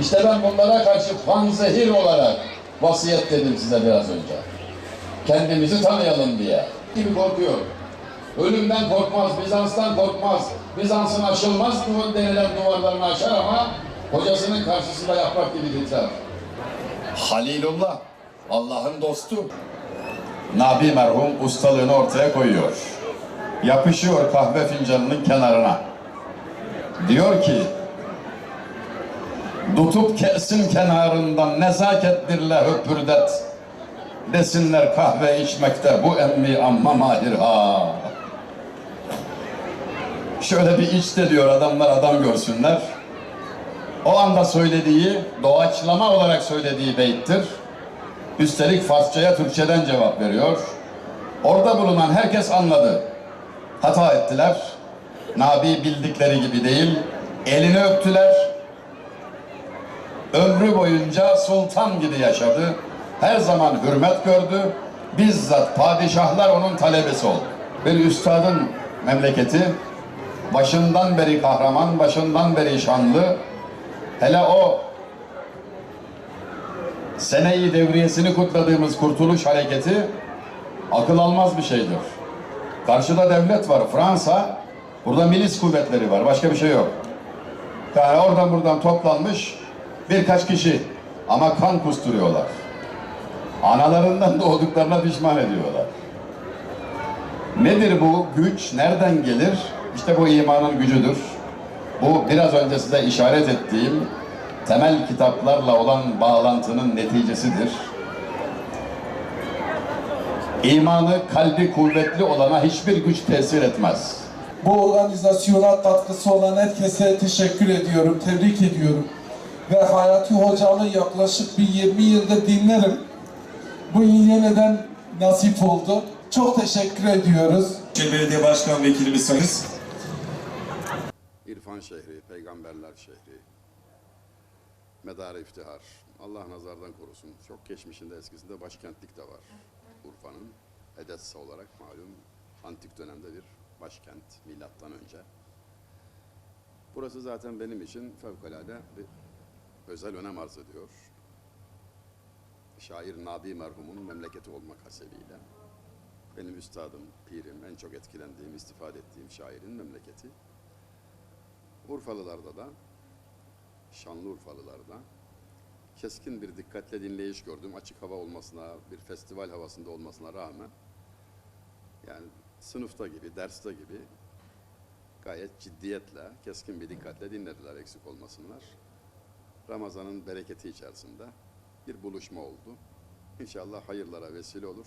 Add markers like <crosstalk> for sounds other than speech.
İşte ben bunlara karşı panzehir olarak vasiyet dedim size biraz önce. Kendimizi tanıyalım diye. Gibi korkuyor. Ölümden korkmaz, Bizans'tan korkmaz. Bizans'ın aşılmaz denilen duvarlarını aşar ama hocasının karşısında yaprak gibi titrer. Halilullah, Allah'ın dostu. Nabi merhum ustalığını ortaya koyuyor. Yapışıyor kahve fincanının kenarına. Diyor ki, Tutup kesin kenarından nezakettirle höpürdet. Desinler kahve içmekte bu emmi amma mahir ha. Şöyle bir iç de diyor adamlar adam görsünler. O anda söylediği, doğaçlama olarak söylediği beyittir. Üstelik Farsçaya Türkçeden cevap veriyor. Orada bulunan herkes anladı. Hata ettiler. Nabi bildikleri gibi değil. Elini öptüler. Ömrü boyunca sultan gibi yaşadı. Her zaman hürmet gördü. Bizzat padişahlar onun talebesi oldu. Bir üstadın memleketi başından beri kahraman, başından beri şanlı. Hele o seneyi devriyesini kutladığımız Kurtuluş Hareketi akıl almaz bir şeydir. Karşıda devlet var, Fransa. Burada milis kuvvetleri var, başka bir şey yok. Yani oradan buradan toplanmış birkaç kişi ama kan kusturuyorlar. Analarından <laughs> doğduklarına pişman ediyorlar. Nedir bu güç? Nereden gelir? İşte bu imanın gücüdür. Bu biraz önce size işaret ettiğim temel kitaplarla olan bağlantının neticesidir. İmanı kalbi kuvvetli olana hiçbir güç tesir etmez. Bu organizasyona katkısı olan herkese teşekkür ediyorum, tebrik ediyorum. Ve Hayati Hocam'ı yaklaşık bir 20 yıldır dinlerim. Bu yeniden nasip oldu. Çok teşekkür ediyoruz. Belediye Başkan Vekilimizsiniz. İrfan şehri, peygamberler şehri, medarı iftihar. Allah nazardan korusun. Çok geçmişinde eskisinde başkentlik de var. Urfa'nın Edessa olarak malum antik dönemde bir başkent milattan önce. Burası zaten benim için fevkalade bir özel önem arz ediyor. Şair Nabi merhumun memleketi olmak hasebiyle benim üstadım, pirim, en çok etkilendiğim, istifade ettiğim şairin memleketi. Urfalılarda da, şanlı Urfalılarda keskin bir dikkatle dinleyiş gördüm. Açık hava olmasına, bir festival havasında olmasına rağmen yani sınıfta gibi, derste gibi gayet ciddiyetle, keskin bir dikkatle dinlediler eksik olmasınlar. Ramazan'ın bereketi içerisinde bir buluşma oldu. İnşallah hayırlara vesile olur.